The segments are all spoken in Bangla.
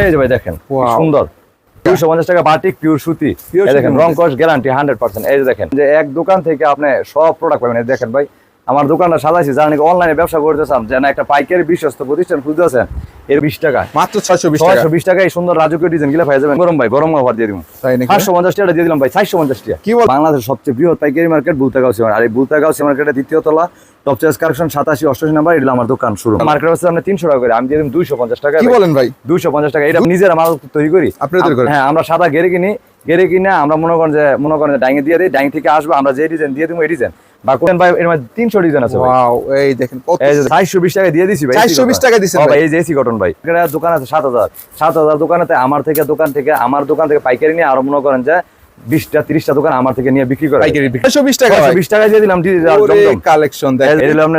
এই যে ভাই দেখেন সুন্দর। দুইশো পঞ্চাশ টাকা বাটিক পিওর সুতি। দেখেন রং। কস গ্যারান্টি হান্ড্রেড পার্সেন্ট এই যে দেখেন যে এক দোকান থেকে আপনি সব প্রোডাক্ট পাবেন। এই দেখেন ভাই আমার দোকানটা সাজাইছি যারা নাকি অনলাইনে ব্যবসা করতে চান যেন একটা পাইকারি বিশ্বস্ত প্রতিষ্ঠান খুঁজতেছেন এর বিশ টাকা। মাত্র ছয়শো বিশ ছয়শো বিশ টাকা এই সুন্দর রাজকীয় ডিজাইন গিলা পাই যাবেন গরম ভাই গরম অফার দিয়ে দিব। পাঁচশো পঞ্চাশ টাকা দিয়ে দিলাম ভাই চারশো পঞ্চাশ টাকা। কি বল বাংলাদেশের সবচেয়ে বৃহৎ পাইকারি মার্কেট বুলতাগাঁও সীমার আর এই বুলতাগাঁও মার্কেটের দ্বিতীয় তলা টপ চয়েস কালেকশন সাতাশি অষ্টাশি নাম্বার এটা আমার দোকান শুরু। মার্কেট হচ্ছে আমরা তিনশো টাকা করে আমি দিয়ে দিলাম দুইশো পঞ্চাশ টাকা। কি বলেন ভাই? দুইশো পঞ্চাশ টাকা এটা নিজেরা মাল তৈরি করি? হ্যাঁ আমরা সাদা গেরে কিনি গেরে কিনে আমরা মনে করেন যে মনে করেন যে ডাইঙে দিয়ে দিই ডাইং থেকে আসব আমরা যে ডিজাইন দিয়ে দিব এই ডিজাইন বা ভাই এর মধ্যে তিনশো ডিজাইন আছে ভাই। ওয়াও এই দেখেন কত এই যে চারশো বিশ টাকা দিয়ে দিছি ভাই 420 টাকা দিছেন ভাই। ভাই এই যে এসি কটন ভাই। এখানে দোকান আছে সাত হাজার। সাত হাজার দোকানেতে আমার থেকে দোকান থেকে আমার দোকান থেকে পাইকারি নিয়ে আরও মনে করেন যে বিশটা তিরিশটা দোকান আমার থেকে নিয়ে বিক্রি করে। বিশ টাকা ভাই বিশ টাকা দিয়ে দিলাম কালেকশন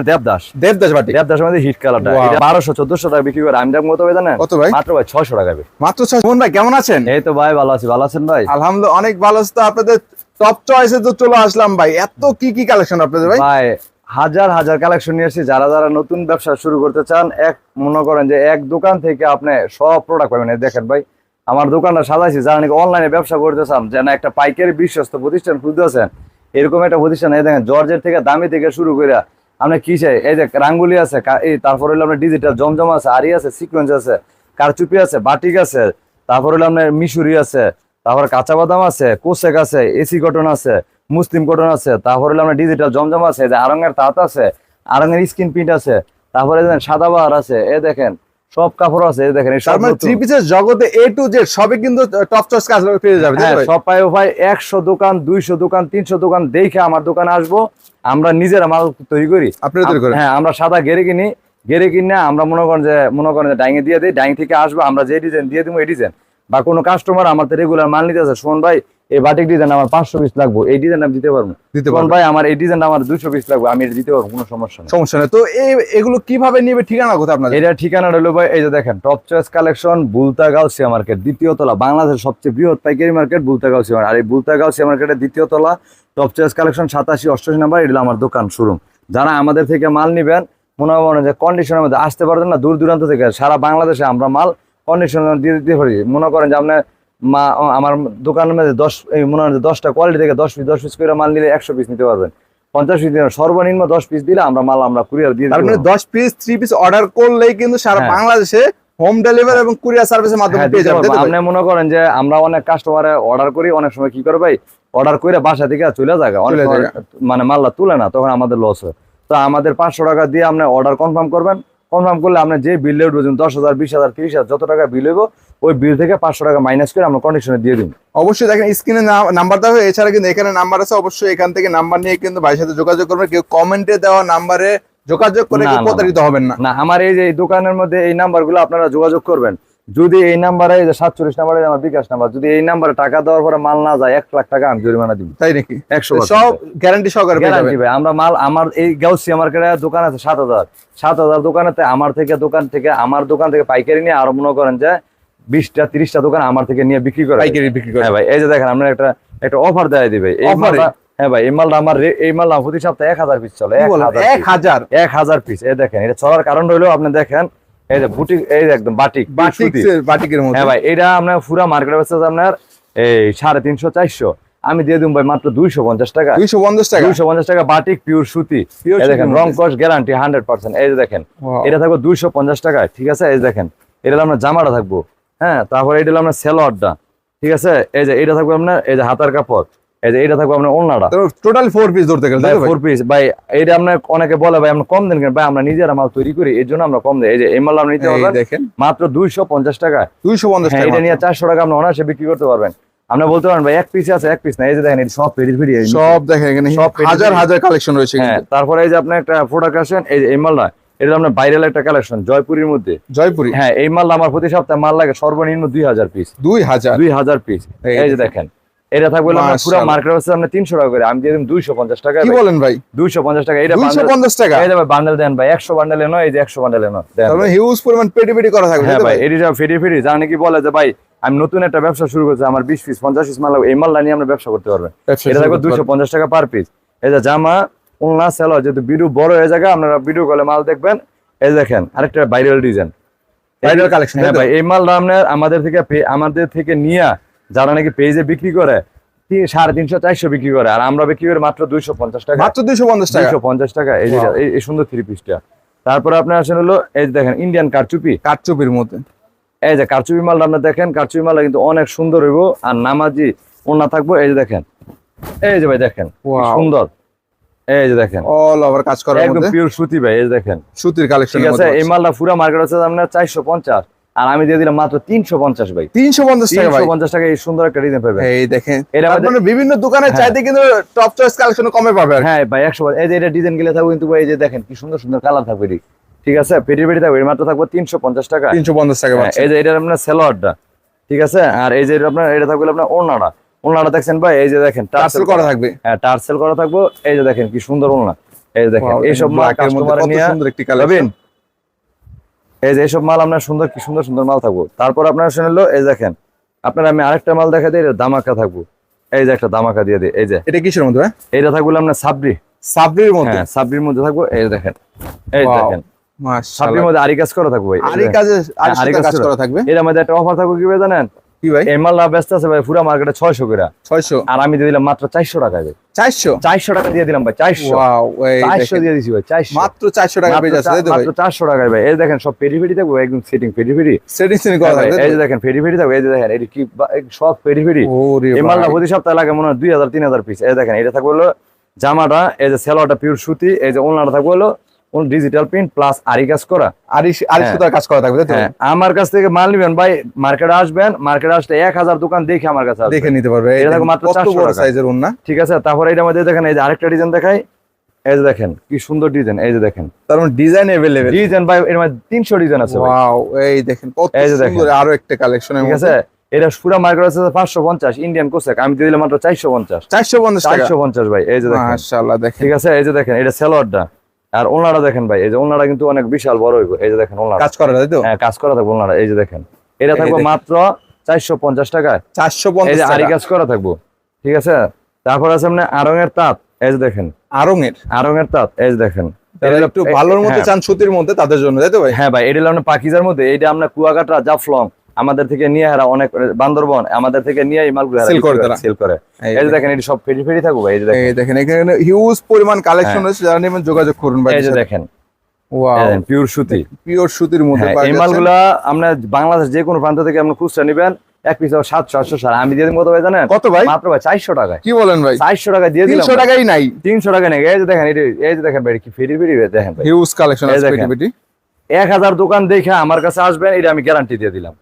দেবদাস। দেবদাস বাটি। দেবদাসের মধ্যে হিট কালারটা. বারোশো চোদ্দশো টাকা বিক্রি করে। আমি দাম কত ভাই কত ভাই? মাত্র ভাই ছয়শো টাকা ভাই। মাত্র মোহন ভাই কেমন আছেন? এই তো ভাই ভালো আছি। ভালো আছেন ভাই? আলহামদুলিল্লাহ অনেক ভালো আছে তো আপনাদের টপ চয়েসে তো চলে আসলাম ভাই। এত কি কি কালেকশন আপনাদের ভাই? ভাই, হাজার হাজার কালেকশন নিয়ে এসেছি। যারা যারা নতুন ব্যবসা শুরু করতে চান, এক মনে করেন যে এক দোকান থেকে আপনি সব প্রোডাক্ট পাবেন। দেখেন ভাই, আমার দোকানটা সাজাইছি। যারা নাকি অনলাইনে ব্যবসা করতে চান, যেন একটা পাইকারি বিশ্বস্ত প্রতিষ্ঠান খুঁজতেছেন, এরকম একটা প্রতিষ্ঠান দেখেন, জর্জের থেকে দামি থেকে শুরু করে আপনি কি চাই? এই যে রাঙ্গুলি আছে তারপর হলো আপনার ডিজিটাল জমজম আছে আরি আছে সিকোয়েন্স আছে, কারচুপি আছে, বাটিক আছে, তারপর হলো আপনার মিশুরি আছে তারপর কাঁচা বাদাম আছে কোসেক আছে এসি কটন আছে মুসলিম কটন আছে তারপর হলো আপনার ডিজিটাল জমজম আছে যে আরঙের তাঁত আছে আরঙের স্কিন প্রিন্ট আছে তারপরে সাদা বাহার আছে এ দেখেন সব কাপড় আছে দেখেন তার মানে থ্রি পিসের জগতে এ টু জেড সবই কিন্তু টপ চয়েস কাজ পেয়ে যাবে হ্যাঁ? সব পাই ভাই একশো দোকান দুইশো দোকান তিনশো দোকান দেখে আমার দোকানে আসব আমরা নিজেরা মাল তৈরি করি আপনারা তৈরি করেন? হ্যাঁ আমরা সাদা গেরে কিনি গেরে কিনে আমরা মনে করেন যে মনে করেন যে ডাইঙে দিয়ে দিই ডাইং থেকে আসব আমরা যে ডিজাইন দিয়ে দিব এই ডিজাইন বা কোনো কাস্টমার আমার রেগুলার মাল নিতে আছে শোন ভাই এই বাটিক ডিজাইন আমার পাঁচশো পিস লাগবো এই ডিজাইন আমি দিতে পারব দিতে। ভাই আমার এই ডিজাইন আমার দুশো পিস লাগবে আমি এটা দিতে পারব কোনো সমস্যা নেই। সমস্যা নেই। তো এই এগুলো কীভাবে নিবে ঠিকানা কোথায় আপনাদের? এটা ঠিকানা রইল ভাই এই যে দেখেন টপ চয়েস কালেকশন বুলতাগাঁও সিয়া মার্কেট দ্বিতীয় তলা বাংলাদেশের সবচেয়ে বৃহৎ পাইকারি মার্কেট বুলতাগাঁও সিয়া আর এই বুলতাগাঁও সিয়া মার্কেটের দ্বিতীয় তলা টপ চয়েস কালেকশন সাতাশি অষ্টাশি নাম্বার এটা আমার দোকান শোরুম যারা আমাদের থেকে মাল নিবেন মনে হয় যে কন্ডিশনের মধ্যে আসতে পারবেন না দূর দূরান্ত থেকে সারা বাংলাদেশে আমরা মাল কন্ডিশনের দিয়ে দিতে পারি মনে করেন যে আপনার মা আমার দোকানের মধ্যে দশ মনে হয় দশটা কোয়ালিটি থেকে দশ পিস দশ পিস করে মাল নিলে একশো পিস নিতে পারবেন পঞ্চাশ পিস সর্বনিম্ন দশ পিস দিলে আমরা মাল আমরা কুরিয়ার দিয়ে দিতে মানে দশ পিস থ্রি পিস অর্ডার করলেই কিন্তু সারা হ্যাঁ। বাংলাদেশে হোম ডেলিভারি এবং কুরিয়ার সার্ভিসের মাধ্যমে হ্যাঁ, পেয়ে যাবেন? আপনি মনে করেন যে আমরা অনেক কাস্টমারে অর্ডার করি অনেক সময় কি করে ভাই অর্ডার করে বাসা থেকে চলে যায় অনেক যায়। মানে মাল্লা তুলে না তখন আমাদের লস হয় তো আমাদের পাঁচশো টাকা দিয়ে আপনি অর্ডার কনফার্ম করবেন কনফার্ম করলে আমরা যে বিল উঠবেন দশ হাজার বিশ হাজার তিরিশ হাজার যত টাকা বিল হইব ওই বিল থেকে পাঁচশো টাকা মাইনাস করে আমরা কন্ডিশনে দিয়ে দিন অবশ্যই দেখেন স্ক্রিনে নাম্বার দেওয়া হয় এছাড়া কিন্তু এখানে নাম্বার আছে অবশ্যই এখান থেকে নাম্বার নিয়ে কিন্তু ভাইয়ের সাথে যোগাযোগ করবেন কেউ কমেন্টে দেওয়া নাম্বারে যোগাযোগ করে প্রতারিত হবেন না। না আমার এই যে দোকানের মধ্যে এই নাম্বারগুলো আপনারা যোগাযোগ করবেন। যদি এই নাম্বারে যে সাতচল্লিশ নাম্বারে আমার বিকাশ নাম্বার যদি এই নাম্বারে টাকা দেওয়ার পরে মাল না যায় এক লাখ টাকা আমি জরিমানা দিব। তাই নাকি? একশো সব গ্যারান্টি সহকারে গ্যারান্টি ভাই আমরা মাল আমার এই গাউসি মার্কেটে দোকান আছে সাত হাজার। সাত হাজার দোকানেতে আমার থেকে দোকান থেকে আমার দোকান থেকে পাইকারি নিয়ে আরও মনে করেন যে বিশটা তিরিশটা দোকান আমার থেকে নিয়ে বিক্রি করে। পাইকারি বিক্রি করে। হ্যাঁ ভাই এই যে দেখেন আমরা একটা একটা অফার দেয় দিবে। এই এ? হ্যাঁ ভাই এই মালটা আমার এই মালটা প্রতি সপ্তাহে এক হাজার পিস চলে এক হাজার এক হাজার। পিস এই দেখেন এটা চলার কারণ রইল আপনি দেখেন এই যে বুটিক এই একদম বাটিক বাটিক বাটিকের মধ্যে হ্যাঁ ভাই এটা আপনার পুরা মার্কেট বেচতে আপনার এই সাড়ে তিনশো চারশো। আমি দিয়ে দিব ভাই মাত্র দুইশো পঞ্চাশ টাকা। দুইশো পঞ্চাশ টাকা? দুইশো পঞ্চাশ টাকা বাটিক পিওর সুতি। দেখেন রং। কস গ্যারান্টি হান্ড্রেড পার্সেন্ট এই যে দেখেন এটা থাকবে দুইশো পঞ্চাশ টাকায় ঠিক আছে? এই দেখেন এটা হলো আপনার জামাটা থাকব। হ্যাঁ তারপরে এটা আপনার সেলোয়ারটা ঠিক আছে? এই যে এটা থাকবে আপনার এই যে হাতার কাপড়। এটা থাকবে আপনার টোটাল ফোর পিস ধরতে গেলে? ফোর পিস ভাই এটা আপনার অনেকে বলে ভাই আমরা কম দেন কেন? ভাই আমরা নিজেরা মাল তৈরি করি এর জন্য আমরা কম এই যে এই মাল আপনি নিতে পারবেন মাত্র দুইশো পঞ্চাশ টাকায় দুইশো পঞ্চাশ হ্যাঁ টাকা এটা নিয়ে চারশো টাকা আপনি অনায়াসে বিক্রি করতে পারবেন। আপনি বলতে পারেন ভাই এক পিস আছে এক পিস না। এই যে দেখেন সব ফেরি সব দেখেন এখানে সব হাজার হাজার কালেকশন রয়েছে হ্যাঁ তারপরে এই যে আপনি একটা প্রোডাক্ট আসেন এই যে এই মালটা এটা আপনার ভাইরাল একটা কালেকশন জয়পুরের মধ্যে। জয়পুরি? হ্যাঁ এই মালটা আমার প্রতি সপ্তাহে মাল লাগে সর্বনিম্ন দুই হাজার পিস দুই হাজার? দুই হাজার পিস এই যে দেখেন এটা থাকবে পুরো মার্কেট টাকা করে আমি দিয়ে পঞ্চাশ টাকা। কি বলেন ভাই? দুইশো পঞ্চাশ টাকা এটা দুইশো bundle- পঞ্চাশ টাকা? এই যে বান্ডেল দেন ভাই বান্ডেল এই যে বান্ডেল দেন মানে হিউজ পরিমাণ পেটি পেটি করা থাকবে হ্যাঁ ভাই এটি বলে যে ভাই আমি নতুন একটা ব্যবসা শুরু করছি আমার বিশ পিস পঞ্চাশ পিস মাল এই মালটা নিয়ে আমরা ব্যবসা করতে পারবেন। এটা থাকবে করতে দুইশো পঞ্চাশ টাকা পার পিস এই যে জামা উলনা সেলো যেহেতু বিডু বড় হয়ে জায়গা আপনারা ভিডিও কলে মাল দেখবেন। এই দেখেন আরেকটা ভাইরাল ডিজাইন ভাইরাল কালেকশন হ্যাঁ ভাই এই মালটা আপনার আমাদের থেকে আমাদের থেকে নিয়ে যারা নাকি পেজে বিক্রি করে সাড়ে তিনশো চারশো বিক্রি করে আর আমরা বিক্রি করি মাত্র দুইশো পঞ্চাশ টাকা। মাত্র দুইশো পঞ্চাশ টাকা? দুইশো পঞ্চাশ টাকা এই যে এই- সুন্দর থ্রি পিসটা তারপরে আপনার আসেন হলো এই দেখেন ইন্ডিয়ান কারচুপি। কাঠচুপির মধ্যে। এই যে কারচুপি মালটা আপনার দেখেন কারচুপি মালটা কিন্তু অনেক সুন্দর হইব আর নামাজি ওনা থাকব এই যে দেখেন। এই যে ভাই দেখেন সুন্দর। এই যে দেখেন। অল ওভার কাজ করার একদম পিওর সুতি ভাই এই যে দেখেন। সুতির কালেকশন ঠিক আছে এই মালটা পুরা মার্কেট আছে আপনার চারশো পঞ্চাশ। আর আমি দিয়ে দিলাম মাত্র তিনশো পঞ্চাশ ভাই। তিনশো পঞ্চাশ টাকা তিনশো পঞ্চাশ টাকা এই সুন্দর একটা ডিজাইন পাবে এই দেখেন এটা মানে বিভিন্ন দোকানের হ্যাঁ। চাইতে কিন্তু টপ চয়েস কালেকশন কমে পাবে হ্যাঁ ভাই একশো এই যে এটা ডিজাইন গেলে থাকবে কিন্তু ভাই এই যে দেখেন কি সুন্দর সুন্দর কালার থাকবে। ঠিক আছে? পেটি পেটি থাকবে এর মাত্র থাকবে তিনশো পঞ্চাশ টাকা। তিনশো পঞ্চাশ টাকা হ্যাঁ, এই যে এটা আপনার সেলোয়ারটা। ঠিক আছে? আর এই যে আপনার এটা থাকবে আপনার ওড়নাটা। ওড়নাটা দেখছেন ভাই এই যে দেখেন টার্সেল করা থাকবে। হ্যাঁ টার্সেল করা থাকব। এই যে দেখেন কি সুন্দর ওড়না। এই যে দেখেন এইসব কাস্টমার কত নিয়ে সুন্দর একটি কালেকশন এই যে এইসব মাল আপনার সুন্দর কি সুন্দর সুন্দর মাল থাকব। তারপর আপনার শুনলো এই দেখেন আপনার আমি আরেকটা মাল দেখা দিই এটা দামাকা থাকব। এই যে একটা দামাকা দিয়ে দিই এই যে। এটা কিসের মধ্যে এটা থাকব আপনার সাবরি। সাবরির মধ্যে? হ্যাঁ সাবরির মধ্যে থাকব এই দেখেন এই দেখেন। সাবরির মধ্যে আরি কাজ করা থাকব আরি। আরি হ্যাঁ, আরি সাথে কাজ কাজ করা। থাকবে? এর মধ্যে একটা অফার থাকব কি জানেন? কি ভাই? এই মালটা ব্যস্ত আছে ভাই পুরা মার্কেটে ছয়শো করে ছয়শো? আর আমি দিয়ে দিলাম মাত্র চারশো টাকা ভাই চারশো? চারশো টাকা দিয়ে দিলাম ভাই চারশো। ওয়াও এই চারশো দেখেন। দিয়ে দিছি ভাই চারশো। মাত্র চারশো টাকা পেয়ে যাচ্ছে তাই মাত্র চারশো টাকায় ভাই। এই দেখেন সব পেরি পেরি থাকব একদম setting peri peri. Setting setting করা থাকবে এই দেখেন পেরি পেরি থাকবে এই দেখেন এটি কি সব পেরি পেরি। এই মালটা প্রতি সপ্তাহে লাগে মনে হয় দুই হাজার তিন হাজার পিস এই দেখেন এটা থাকবে হলো জামাটা এই যে সেলোয়ারটা পিওর সুতি এই যে ওনাটা থাকবে হলো ডিজিটাল প্রিন্ট প্লাস আরি কাজ করা আরি আরি হ্যাঁ। সুতার কাজ করা থাকবে তাই তো হ্যাঁ আমার কাছ থেকে মাল নিবেন ভাই মার্কেটে আসবেন মার্কেটে আসলে এক হাজার দোকান দেখে আমার কাছে আসবেন। দেখে নিতে পারবে এই এটা দেখেন, থাকবে মাত্র কত 400 বড় টাকা। সাইজের ওন্না ঠিক আছে তারপরে এটা মধ্যে দেখেন এই যে আরেকটা ডিজাইন দেখাই এই যে দেখেন কি সুন্দর ডিজাইন এই যে দেখেন তার মানে ডিজাইন अवेलेबल ডিজাইন ভাই এর মধ্যে তিনশো ডিজাইন আছে ভাই। ওয়াও এই দেখেন কত এই যে দেখেন। সুন্দর আরো একটা কালেকশন ঠিক আছে এটা পুরো মার্কেট আছে পাঁচশো পঞ্চাশ ইন্ডিয়ান কোসেক আমি দিয়ে দিলাম মাত্র চারশো পঞ্চাশ চারশো পঞ্চাশ টাকা চারশো পঞ্চাশ ভাই এই যে দেখেন মাশাআল্লাহ দেখেন ঠিক আছে এই যে দেখেন এটা সেলোয়ারটা আর ওনারা দেখেন ভাই এই যে ওনারা কিন্তু অনেক বিশাল বড় হইব। এই যে দেখেন ওনারা কাজ করা তাই তো? হ্যাঁ কাজ করা থাকব ওনারা এই যে দেখেন এটা থাকব মাত্র চারশো পঞ্চাশ টাকায় চারশো এই পঞ্চাশ আরি কাজ করা থাকব ঠিক আছে? তারপর আছে আপনার আরঙের তাঁত এই যে দেখেন। আরঙের আরঙের তাঁত এই যে দেখেন। একটু ভালোর মধ্যে হ্যাঁ, চান সুতির মধ্যে তাদের জন্য তাই তো ভাই? হ্যাঁ ভাই এটা হলো পাকিজার মধ্যে এটা আমরা কুয়াকাটা জাফলং। আমাদের থেকে নিয়ে এরা অনেক বান্দরবন আমাদের থেকে নিয়ে এই মালগুলো Sell করে তারা। সেল করে। এই যে দেখেন। এটা সব ফেরি ফেরি থাকব ভাই এই যে দেখেন। এই দেখেন এখানে হিউজ পরিমাণ কালেকশন রয়েছে যারা নেবেন যোগাযোগ করুন ভাই হ্যাঁ। এই যে দেখেন ওয়াও পিওর সুতি পিওর সুতির মধ্যে হ্যাঁ, এই। মালগুলা আপনার বাংলাদেশ যে কোনো প্রান্ত থেকে আপনি খুচরা নিবেন এক পিস সাতশো আটশো সার আমি দিয়ে দিন কত ভাই জানেন? কত ভাই? মাত্র ভাই চারশো টাকায়। কি বলেন ভাই? চারশো টাকা দিয়ে দিলাম তিনশো টাকাই নাই। তিনশো টাকা নেই। এই যে দেখেন এই যে- দেখেন ভাই কি ফেরি ফেরি দেখেন ভাই। হিউজ কালেকশন আছে এক হাজার দোকান দেখে আমার কাছে আসবেন এটা আমি গ্যারান্টি দিয়ে দিলাম।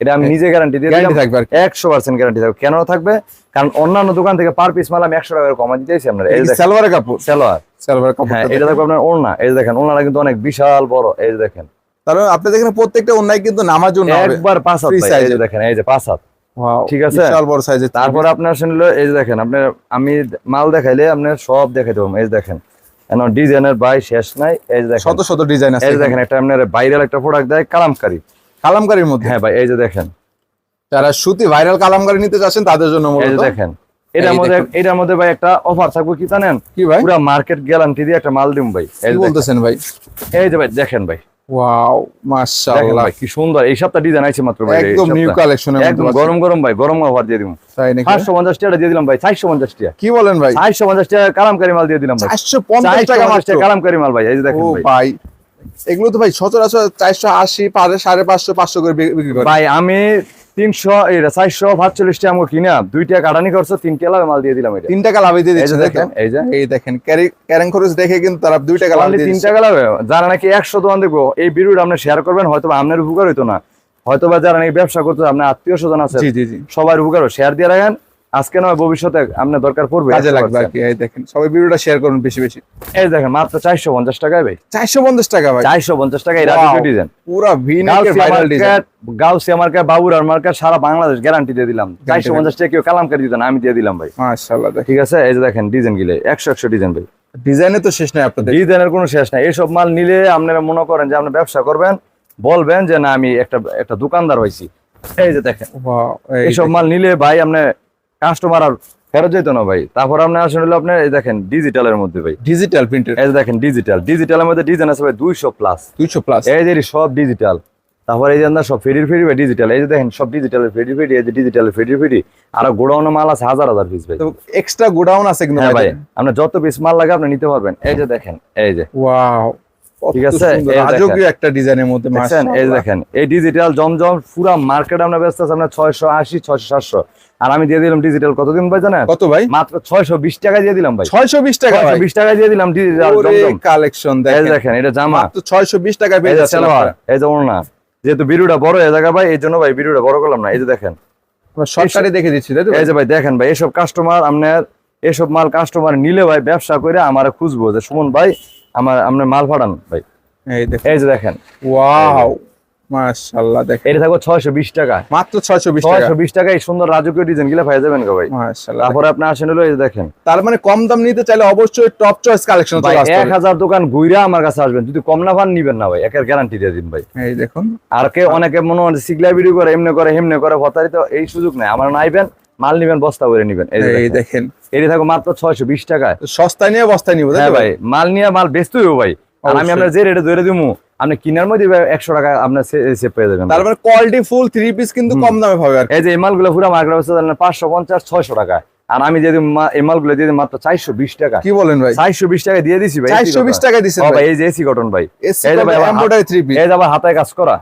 এটা আমি নিজে গ্যারান্টি দিয়ে দিলাম। থাকবে একশো পার্সেন্ট গ্যারান্টি থাকবে। কেন থাকবে? কারণ অন্যান্য দোকান থেকে পার পিস মাল আমি একশো টাকা কমা দিতেছি আপনার। সালোয়ারের কাপড়? সেলোয়ার। কাপড় হ্যাঁ এটা থাকবে আপনার ওড়না। এই দেখেন ওড়নাটা কিন্তু অনেক বিশাল বড়। এই দেখেন। তাহলে আপনি দেখেন প্রত্যেকটা কিন্তু নামার জন্য একবার পাঁচ হাত। দেখেন এই যে পাঁচ হাত। ঠিক আছে। বিশাল বড় সাইজের তারপরে আপনার শুনলো এই যে দেখেন আপনার আমি মাল দেখাইলে আপনার সব দেখাইতে পারব। এই দেখেন ডিজাইনের বাই শেষ নাই। এই যে দেখেন শত শত ডিজাইন আছে এই দেখেন একটা আপনার ভাইরাল একটা প্রোডাক্ট দেয় কালামকারি। কালামকারীর মধ্যে? হ্যাঁ ভাই এই যে দেখেন। যারা সুতি ভাইরাল কালামকারী নিতে চাচ্ছেন তাদের জন্য এই যে দেখেন। এটার মধ্যে। এটার মধ্যে ভাই একটা অফার থাকবে কি জানেন? কি ভাই? পুরো মার্কেট গ্যারান্টি দিয়ে একটা মাল দিম ভাই। এই বলতেছেন ভাই? এই যে ভাই দেখেন ভাই। ওয়াও মাশাআল্লাহ। কি সুন্দর। এই সপ্তাহ ডিজাইন আছে মাত্র ভাই একদম নিউ। কালেকশনের একদম গরম গরম ভাই গরম অফার দিয়ে পাঁচশো পঞ্চাশ টাকা দিয়ে দিলাম ভাই চারশো পঞ্চাশ টাকা। কি বলেন ভাই? চারশো পঞ্চাশ টাকা কালামকারি মাল দিয়ে দিলাম ভাই। চারশো পঞ্চাশ চারশো টাকা কালামকারি মাল ভাই এই যে দেখেন ভাই। ভাই এগুলো তো ভাই সচরাচর চারশো আশি সাড়ে পাঁচশো পাঁচশো করে বিক্রি করে ভাই আমি তিনশো এই চারশো সাতচল্লিশ টাকা কিনা দুইটা কাটানি করছ তিন কেলা মাল দিয়ে দিলাম এটা। তিন টাকা লাভে দিয়ে দিচ্ছে দেখেন। এই যে। এই দেখেন ক্যারি ক্যারিং খরচ দেখে কিন্তু তারা দুই টাকা লাভ তিন টাকা লাগবে যারা নাকি একশো দোকান দেখব এই ভিডিওটা আপনি শেয়ার করবেন হয়তো আপনার উপকার হইতো না। হয়তো বা যারা নাকি ব্যবসা করতো আপনার আত্মীয় স্বজন আছে জি জি জি। সবার উপকার শেয়ার দিয়ে রাখেন। আজকে নয় ভবিষ্যতে আপনার দরকার পড়বে কাজে লাগবে আর কি এই দেখেন সবাই ভিডিওটা শেয়ার করুন বেশি বেশি। এই দেখেন মাত্র চারশো পঞ্চাশ টাকায় ভাই। চারশো পঞ্চাশ টাকা ভাই। চারশো পঞ্চাশ টাকা এই. রাজকীয় ডিজাইন পুরা ভি নেকের ভাইরাল ডিজাইন গাউসিয়া মার্কেট বাবুরার মার্কেট সারা বাংলাদেশ গ্যারান্টি দিয়ে দিলাম। চারশো পঞ্চাশ টাকা কেউ কালামকারি দিতেন আমি দিয়ে দিলাম ভাই। মাশাআল্লাহ ঠিক আছে? এই যে দেখেন ডিজাইন গিলে একশো একশো ডিজাইন ভাই। ডিজাইনে তো শেষ নাই আপনাদের। ডিজাইনের কোনো শেষ নাই। এইসব মাল নিলে আপনারা মনে করেন যে আপনি ব্যবসা করবেন বলবেন যে না আমি একটা একটা দোকানদার হয়েছি। এই যে দেখেন। Wow, এই এইসব মাল নিলে ভাই আপনি কাস্টমার আর ফেরত যেত না ভাই। তারপর আপনি আসলে হলো আপনার এই দেখেন ডিজিটালের মধ্যে ভাই। ডিজিটাল প্রিন্টেড এই দেখেন ডিজিটাল ডিজিটালের মধ্যে ডিজাইন আছে ভাই দুইশো প্লাস দুইশো প্লাস এই যে সব ডিজিটাল তারপরে এই যে আপনার সব ফেরি ফেরি ভাই ডিজিটাল এই যে দেখেন সব ডিজিটালের ফেরি ফেরি এই যে ডিজিটালের ফেরি ফেরি আর গোডাউনে মাল আছে হাজার হাজার পিস ভাই। তো এক্সট্রা গোডাউন আছে কিন্তু হ্যাঁ ভাই আপনার যত পিস মাল লাগে আপনি নিতে পারবেন। এই যে দেখেন এই যে। ওয়াও ঠিক আছে। রাজকীয় একটা ডিজাইনের মধ্যে এই দেখেন এই ডিজিটাল জমজম পুরা মার্কেট আমরা ব্যস্ত আছে আপনার ছয়শো আশি ছয়শো সাতশো। আর আমি দিয়ে দিলাম ডিজিটাল কতদিন ভাই জানেন? কত ভাই? মাত্র ছয়শো বিশ টাকা দিয়ে দিলাম ভাই। 620 টাকা ছয়শো ভাই বিশ টাকা দিয়ে দিলাম ডিজিটাল জমজম কালেকশন এই দেখেন। এটা জামা। মাত্র 620 টাকা এই পেয়ে যাচ্ছেন এই যে ওড়না। যেহেতু বিরুটা বড় হয়ে জায়গা ভাই এই জন্য ভাই বিরুটা বড় করলাম না। এই যে দেখেন। আমরা শর্টকাটে দেখে দিচ্ছি তাই তো এই যে ভাই দেখেন ভাই এসব কাস্টমার আপনার এসব মাল কাস্টমার নিলে ভাই ব্যবসা করে আমার খুঁজবো। যে সুমন ভাই আমার আপনার মাল ফাটান ভাই। এই দেখেন। এই যে দেখেন। ওয়াও মাশাআল্লাহ দেখেন। এটা থাকবে ছয়শো বিশ টাকা। মাত্র 620 টাকা। ছয়শো বিশ টাকা এই সুন্দর রাজকীয় ডিজাইনগুলো পাই যাবেন গো ভাই। মাশাআল্লাহ তারপরে আপনি আসেন হলো এই দেখেন। তার মানে কম দাম নিতে চাইলে অবশ্যই টপ চয়েস কালেকশন চলে আসতে এক দোকান ঘুরে আমার কাছে আসবেন। যদি কম না পান নিবেন না ভাই একের গ্যারান্টি দিয়ে দিন ভাই। এই দেখুন। আর কে অনেকে মনে হয় সিগলা ভিডিও করে এমনি করে হেমনে করে তো এই সুযোগ নাই। আমার নাইবেন মাল নিবেন বস্তা করে নিবেন। এই দেখেন। দেখেন। এটি থাকো মাত্র ছয়শো বিশ টাকায়। তো সস্তায় নিয়ে বস্তায় নিব তাই হ্যাঁ ভাই মাল নিয়ে মাল বেচতে হইব ভাই। আর আমি আপনার যে রেটে ধরে দিমু আপনি কিনার মধ্যে একশো টাকা আপনার সেভ পেয়ে যাবেন। তার মানে কোয়ালিটি ফুল থ্রি পিস কিন্তু কম দামে পাবে এই যে এই মালগুলো পুরো মার্কেট অবস্থা পাঁচশো পঞ্চাশ ছয়শো টাকা। আর আমি যদি এই মালগুলো দিয়ে মাত্র চারশো বিশ টাকা। কি বলেন ভাই? চারশো বিশ টাকা দিয়ে দিছি ভাই 420 টাকা দিছেন ও ভাই। এই যে এসি কটন ভাই। এই যে এই যে আবার হাতায় কাজ করা।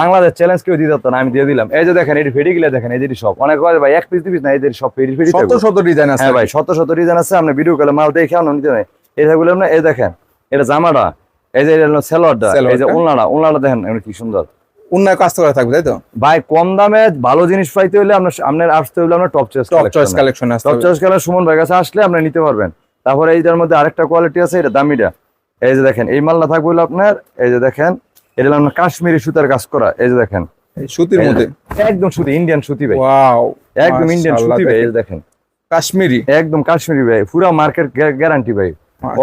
বাংলাদেশ চ্যালেঞ্জ কেউ দিতে না আমি দিয়ে দিলাম। এই যে দেখেন এটি ফেরি গিলে দেখেন এই যে সব। অনেক ভাই এক পিস দুই পিস না এদের সব ফেরি ফেরি শত শত ডিজাইন আছে। হ্যাঁ ভাই শত শত ডিজাইন আছে। আপনি ভিডিও কলে মাল দেখে আনো নিতে নাই। এই যেগুলো না এই দেখেন এটা জামাটা। এই যে এটা হলো সেলোয়ারটা এই যে। ওলনাটা ওলনাটা দেখেন কি সুন্দর। উন্নয় কাজ করা থাকবে তাই তো? ভাই কম দামে ভালো জিনিস পাইতে হলে আপনার আপনার আসতে হলে আপনার top choice top choice collection আসতে টপ চয়েস কালার সুমন ভাই কাছে আসলে আপনি নিতে পারবেন। তারপরে এইটার মধ্যে আরেকটা কোয়ালিটি আছে এটা দামিটা। এই যে দেখেন এই মালটা থাকবে হলো আপনার এই যে দেখেন এটা হলো আপনার কাশ্মীরি সুতার কাজ করা। এই যে দেখেন। সুতির মধ্যে? একদম সুতি ইন্ডিয়ান সুতি ভাই। ওয়াও একদম ইন্ডিয়ান সুতি ভাই এই। দেখেন। কাশ্মীরি? একদম কাশ্মীরি ভাই পুরো মার্কেট গ্যারান্টি ভাই।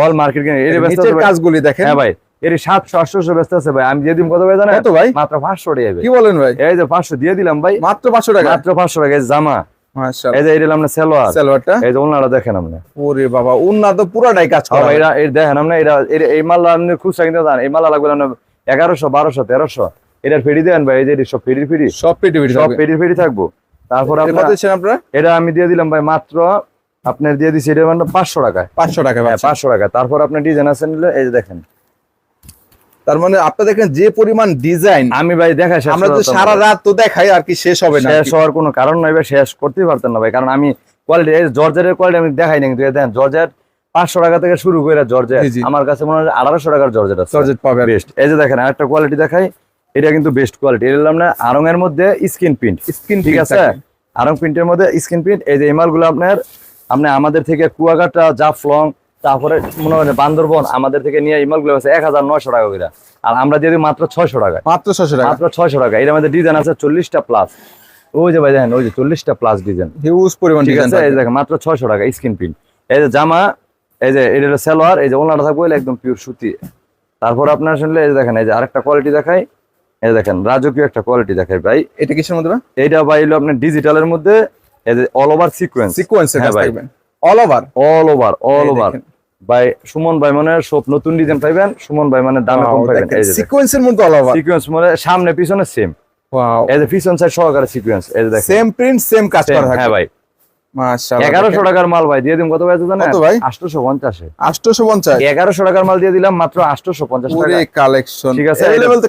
অল মার্কেট এর নিচের কাজগুলি দেখেন। হ্যাঁ ভাই এর সাতশো আটশো ব্যস্ত আছে ভাই। আমি যেদিন কত ভাই জানেন? কত ভাই? মাত্র পাঁচশো টাকা কি বলেন ভাই? এই যে পাঁচশো দিয়ে দিলাম ভাই। মাত্র 500 টাকা? মাত্র পাঁচশো টাকা এই জামা। মাশাআল্লাহ। এই যে এটা আমরা সেলোয়ার। সালোয়ারটা? এই যে ওনারা দেখেন আপনি। ওরে বাবা উন্না তো পুরাটাই কাজ হ্যাঁ করা ভাই, এরা এই দেখেন আপনি এরা এই মাল আপনি খুচরা কিনতে জান এই মাল লাগবে আপনার এগারোশো বারোশো তেরোশো। এটার ফেরি দেন ভাই এই যে সব ফেরি ফেরি। সব সব থাকবে। ফেরি ফেরি থাকব। তারপর আপনারা? এটা আমি দিয়ে দিলাম ভাই মাত্র আপনার দিয়ে দিচ্ছি এটা মানে পাঁচশো টাকায়। 500 টাকা হ্যাঁ। পাঁচশো টাকা তারপর আপনার ডিজাইন আছে নিলে এই যে দেখেন। তার মানে আপনি দেখেন যে পরিমাণ ডিজাইন আমি ভাই দেখাই শেষ আমরা তো সারা রাত তো দেখাই আর কি শেষ হবে না শেষ হওয়ার কোনো কারণ নাই ভাই শেষ করতেই পারতেন না ভাই। কারণ আমি কোয়ালিটি এই জর্জেটের কোয়ালিটি আমি দেখাই না কিন্তু দেখেন জর্জেট পাঁচশো টাকা থেকে শুরু করে জর্জেট। আমার কাছে মনে হয় আঠারোশো টাকার জর্জেট আছে। জর্জেট পাবে। বেস্ট এই যে দেখেন আরেকটা কোয়ালিটি দেখাই এটা কিন্তু বেস্ট কোয়ালিটি এটা আপনার আরং এর মধ্যে স্কিন প্রিন্ট স্কিন ঠিক আছে? আরং প্রিন্টের মধ্যে স্কিন প্রিন্ট এই যে এই মালগুলো আপনার আপনি আমাদের থেকে কুয়াকাটা জাফলং তারপরে মনে হয় বান্দরবন আমাদের থেকে নিয়ে এই মালগুলো আছে এক হাজার নয়শো টাকা করে আর আমরা দিয়ে দিই মাত্র ছয়শো টাকা। মাত্র 600 টাকা। মাত্র ছয়শো টাকা। এর মধ্যে ডিজাইন আছে চল্লিশটা প্লাস। ওই যে ভাই দেখেন ওই যে চল্লিশটা প্লাস ডিজাইন। হিউজ পরিমাণ ঠিক ডিজাইন আছে? এই দেখেন মাত্র ছয়শো টাকা স্কিন প্রিন্ট। এই যে জামা এই যে এটা সালোয়ার এই যে ওনাটা থাকবে একদম পিওর সুতি। তারপর আপনার শুনলে এই যে দেখেন এই যে আরেকটা কোয়ালিটি দেখাই। এই দেখেন রাজকীয় একটা কোয়ালিটি দেখাই ভাই। এটা কিসের মধ্যে এটা ভাই হলো আপনার ডিজিটালের মধ্যে all sequence all over all over ভাই। সুমন ভাই মানে সব নতুন ডিজাইন পাইবেন সুমন ভাই মানে সিকোয়েন্সের মধ্যে সিকোয়েন্স মানে সামনে পিছনে সেম পিছন সহকারে দেখেন। হ্যাঁ ভাই। এগারোশো টাকার মাল ভাই দিয়ে ভাই এগারোশো টাকার মাল দিয়ে দিলাম মাত্র পঞ্চাশ কালেকশন ঠিক আছে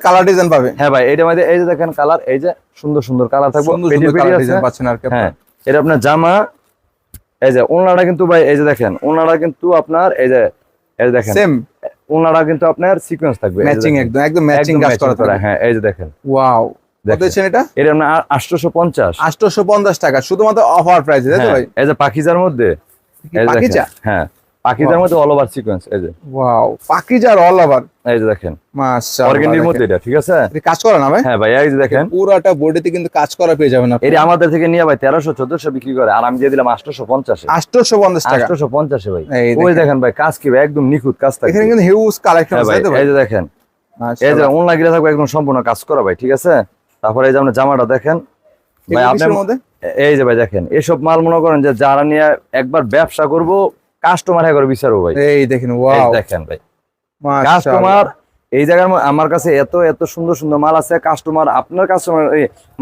কালার ডিজাইন পাবে হ্যাঁ ভাই এটা মানে এই যে দেখেন কালার এই যে সুন্দর সুন্দর কালার থাকবে। পাচ্ছেন আর হ্যাঁ। এটা আপনার জামা এই যে ওনারা কিন্তু ভাই এই যে দেখেন ওনারা কিন্তু আপনার এই যে এই যে দেখেন সেম ওনারা কিন্তু আপনার সিকোয়েন্স থাকবে ম্যাচিং একদম একদম ম্যাচিং কাজ করা তো থাকবে। হ্যাঁ এই যে দেখেন। ওয়াও টাকা শুধুমাত্র অফার প্রাইস ভাই? এই যে পাখিজার মধ্যে হ্যাঁ। পাখিজার মধ্যে অল ওভার সিকোয়েন্স এই যে। ওয়াও পাকিজার অল ওভার এই যে দেখেন। মাশাআল্লাহ অর্গেন্ডির মধ্যে এটা ঠিক আছে? এটা কাজ করা না ভাই? হ্যাঁ ভাই এই যে দেখেন। পুরাটা বডিতে কিন্তু কাজ করা পেয়ে যাবেন আপনি। এটা আমাদের থেকে নিয়ে ভাই তেরোশো চোদ্দশো বিক্রি করে আর আমি দিয়ে দিলাম আটশোশো পঞ্চাশে 850 টাকা। আটশোশো পঞ্চাশে ভাই। ওই দেখেন। ভাই কাজ কি ভাই? একদম নিখুঁত কাজ থাকে এখানে কিন্তু হিউজ কালেকশন হ্যাঁ আছে ভাই তো ভাই? এই যে দেখেন। এই যে অনলাইন গিয়ে থাকবে একদম সম্পূর্ণ কাজ করা ভাই ঠিক আছে? তারপরে এই যে আপনার জামাটা দেখেন। ভাই এগুলো আপনি কিসের মধ্যে? এই যে ভাই দেখেন এসব মাল মনে করেন যে যারা নিয়ে একবার ব্যবসা করব কাস্টমার হ্যাঁ করে বিচারবো ভাই। এই দেখেন ওয়াও। দেখেন ভাই। কাস্টমার এই জায়গার আমার কাছে এত এত সুন্দর সুন্দর মাল আছে। কাস্টমার আপনার কাস্টমার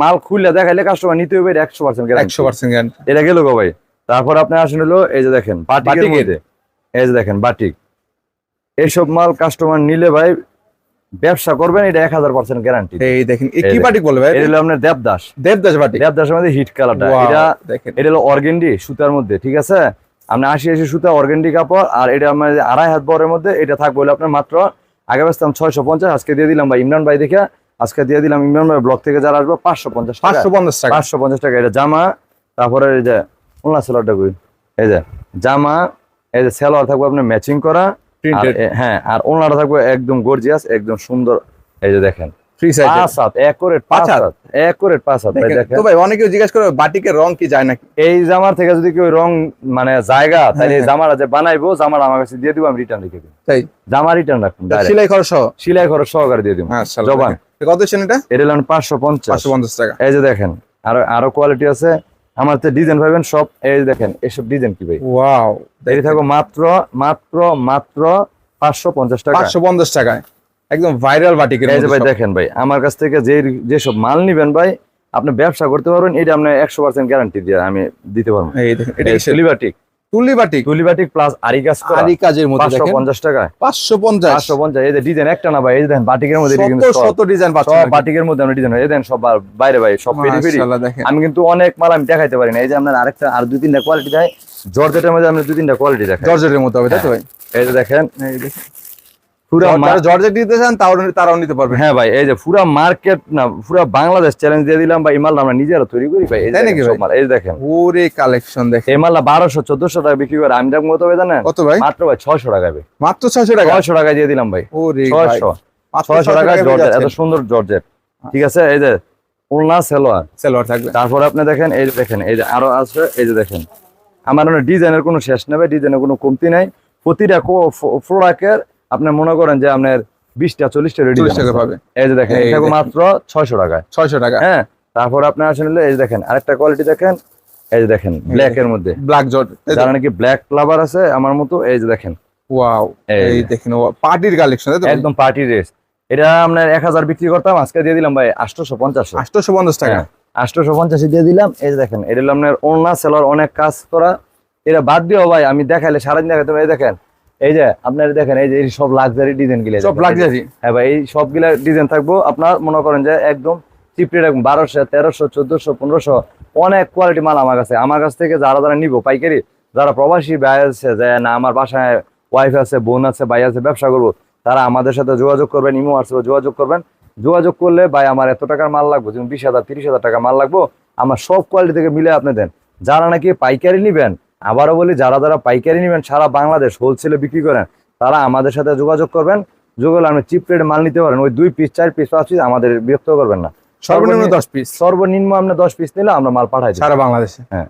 মাল খুললে দেখাইলে কাস্টমার নিতে হবে একশো পার্সেন্ট একশো পার্সেন্ট এটা গেল গো ভাই। তারপর আপনি আসেন হলো এই যে দেখেন। এই যে দেখেন বাটিক। এইসব মাল কাস্টমার নিলে ভাই ব্যবসা করবেন এটা এক হাজার পার্সেন্ট গ্যারান্টি এই দেখেন কি। বাটিক বলে ভাই? এটা হলো আপনার দেবদাস। দেবদাস বাটিক? দেবদাসের মধ্যে হিট কালারটা এটা দেখেন। এটা হলো অর্গেন্ডি সুতার মধ্যে ঠিক আছে? আপনি আশি আশি সুতা অর্গেন্ডি কাপড় আর এটা আমার আড়াই হাত বরের মধ্যে এটা থাকবে হলো আপনার মাত্র আগে বেচতাম ছয়শো পঞ্চাশ। আজকে দিয়ে দিলাম ভাই ইমরান ভাই দেখে আজকে দিয়ে দিলাম ইমরান ভাই ব্লক থেকে যারা আসবে পাঁচশো পঞ্চাশ টাকা। পাঁচশো পঞ্চাশ টাকা। পাঁচশো পঞ্চাশ টাকা এটা জামা তারপরে এই যে উল্লা সেলোয়ারটা কই? এই যে জামা এই যে সেলোয়ার থাকবে আপনার ম্যাচিং করা হ্যাঁ আর ওনাটা থাকবে একদম গর্জিয়াস একদম সুন্দর এই যে দেখেন। ফ্রি সাইজ পাঁচ হাত পাঁচ হাত? হাত ভাই তো ভাই অনেকেও জিজ্ঞাসা করে বাটিকের রং কি যায় নাকি? এই জামার থেকে যদি কেউ রং মানে জায়গা তাহলে এই হ্যাঁ। যে বানাইবো আমার কাছে দিয়ে দিব আমি রিটার্ন রেখে দিব। তাই? জামা রিটার্ন রাখুন direct। খরচ সহ? সিলাই খরচ সহকারে দিয়ে দিব। জবান। কত এটা? এটা টাকা। এই যে দেখেন আরও আরও কোয়ালিটি আছে। আমার তো ডিজাইন পাবেন সব এই যে দেখেন এইসব ডিজাইন কি ভাই? ওয়াও এই থাকো মাত্র মাত্র মাত্র পাঁচশো পঞ্চাশ টাকা। পাঁচশো পঞ্চাশ টাকায়। একদম ভাইরাল বাটিকের এই যে ভাই দেখেন ভাই আমার কাছ থেকে যে যেসব মাল নিবেন ভাই আপনি ব্যবসা করতে পারবেন এটা আপনি একশো পার্সেন্ট গ্যারান্টি দিয়ে আমি দিতে পারব। এই দেখেন এটা কিসের? তুলিবাটিক তুলি বাটিক। তুলিবাটিক প্লাস আরি কাজ করা। আরি কাজের মধ্যে দেখেন। পঞ্চাশ টাকা পাঁচশো পঞ্চাশ? পাঁচশো পঞ্চাশ এই যে ডিজাইন একটা না ভাই এই যে দেখেন বাটিকের মধ্যে শত কিন্তু সব- শত ডিজাইন সব বাটিকের মধ্যে আমরা ডিজাইন এই দেন সব বাইরে ভাই সব পেরি পেরি আমি কিন্তু অনেক মাল আমি দেখাইতে পারি না। এই যে আপনার আরেকটা আর দুই তিনটা কোয়ালিটি দেয়। জর্জেটের মধ্যে আমরা দুই তিনটা কোয়ালিটি দেখাই। জর্জেটের মধ্যে হবে তাই তো ভাই? এই যে দেখেন। এই দেখেন। পুরা জর্জেট নিতে চান তারাও নিতে পারবে। হ্যাঁ ভাই এই যে পুরা মার্কেট না পুরা বাংলাদেশ চ্যালেঞ্জ দিয়ে দিলাম মাল আমরা নিজেরা তৈরি করি ভাই এই নাকি মাল, এই দেখেন। ওরে কালেকশন দেখেন। টাকা বিক্রি করে আমি কত হবে জানেন? কত ভাই? মাত্র ভাই টাকা ভাই। মাত্র ছয়শো টাকা? ছয়শো টাকা দিয়ে দিলাম ভাই। ওরে টাকা জর্জেট এত সুন্দর জর্জেট। ঠিক আছে এই যে সেলোয়ার। সেলোয়ার থাকবে। তারপর আপনি দেখেন এই যে দেখেন এই যে আরও আছে এই যে দেখেন। আমার ডিজাইনের কোনো শেষ নেবে ডিজাইনের কোনো কমতি নাই। প্রতিটা প্রোডাক্টের আপনি মনে করেন যে আপনার বিশটা চল্লিশটা রেডি টাকা পাবে। এই যে দেখেন এটা মাত্র ছয়শো টাকায়। ছয়শো টাকা। হ্যাঁ তারপর আপনার আসেন এই যে দেখেন আরেকটা কোয়ালিটি দেখেন এই যে দেখেন ব্ল্যাক এর মধ্যে। ব্ল্যাক জর্জ যারা নাকি ব্ল্যাক লাভার আছে আমার মতো এই যে দেখেন। ওয়াও এই এই দেখেন। পার্টির কালেকশন একদম পার্টি ড্রেস এটা আপনার এক হাজার বিক্রি করতাম আজকে দিয়ে দিলাম ভাই আটশোশো পঞ্চাশ আটশোশো পঞ্চাশ টাকা। হ্যাঁ আটশোশো পঞ্চাশে দিয়ে দিলাম এই দেখেন এটা হলো আপনার সেলার অনেক কাজ করা। এটা বাদ দিও ভাই আমি দেখাইলে সারাদিন এই দেখেন। এই যে আপনার দেখেন এই যে সব লাক্সারি ডিজাইনগুলো সব লাক্সারি হ্যাঁ ভাই এই সবগুলা ডিজাইন থাকব। আপনার মনে করেন যে একদম বারোশো তেরোশো চোদ্দশো পনেরোশো অনেক কোয়ালিটি মাল আমার কাছে। আমার কাছ থেকে যারা যারা নিবো পাইকারি যারা প্রবাসী ভাই আছে যে না আমার বাসায় ওয়াইফ আছে বোন আছে ভাই আছে ব্যবসা করব তারা আমাদের সাথে যোগাযোগ করবেন ইমো হোয়াটসঅ্যাপে যোগাযোগ করবেন। যোগাযোগ করলে ভাই আমার এত টাকার মাল লাগবে যেমন বিশ হাজার তিরিশ হাজার টাকা মাল লাগবো আমার সব কোয়ালিটি থেকে মিলে আপনি দেন। যারা নাকি পাইকারি নিবেন আবারও বলি যারা যারা পাইকারি নেবেন সারা বাংলাদেশ হোলসেলে বিক্রি করেন তারা আমাদের সাথে যোগাযোগ করবেন। যোগাযোগ আপনি চিপ রেট মাল নিতে পারেন ওই দুই পিস চার পিস পাঁচ পিস আমাদের বিরক্ত করবেন না। সর্বনিম্ন দশ পিস সর্বনিম্ন আপনি দশ পিস নিলে আমরা মাল পাঠাই সারা বাংলাদেশে। হ্যাঁ।